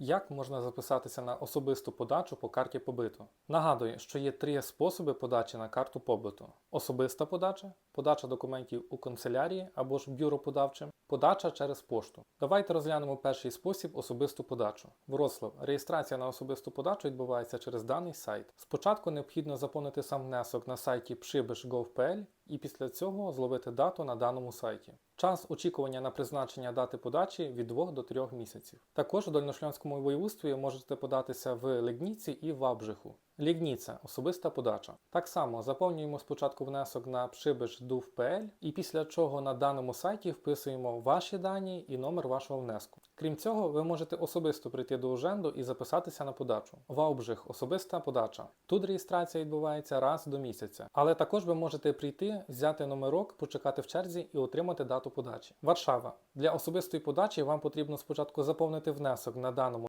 Як можна записатися на особисту подачу по карті побиту? Нагадую, що є три способи подачі на карту побиту: особиста подача, подача документів у канцелярії або ж бюро подавчим, подача через пошту. Давайте розглянемо перший спосіб особисту подачу. Вроцлав. Реєстрація на особисту подачу відбувається через даний сайт. Спочатку необхідно заповнити сам внесок на сайті pshibish.gov.pl і після цього зловити дату на даному сайті. Час очікування на призначення дати подачі від 2 до 3 місяців. Також у Дольношльонському воєводстві можете податися в Легніці і в Абжиху. Лігніця особиста подача. Так само заповнюємо спочатку внесок на pshibish.duv.pl і після чого на даному сайті вписуємо ваші дані і номер вашого внеску. Крім цього, ви можете особисто прийти до Уженду і записатися на подачу. Ваубжих особиста подача. Тут реєстрація відбувається раз до місяця. Але також ви можете прийти, взяти номерок, почекати в черзі і отримати дату подачі. Варшава. Для особистої подачі вам потрібно спочатку заповнити внесок на даному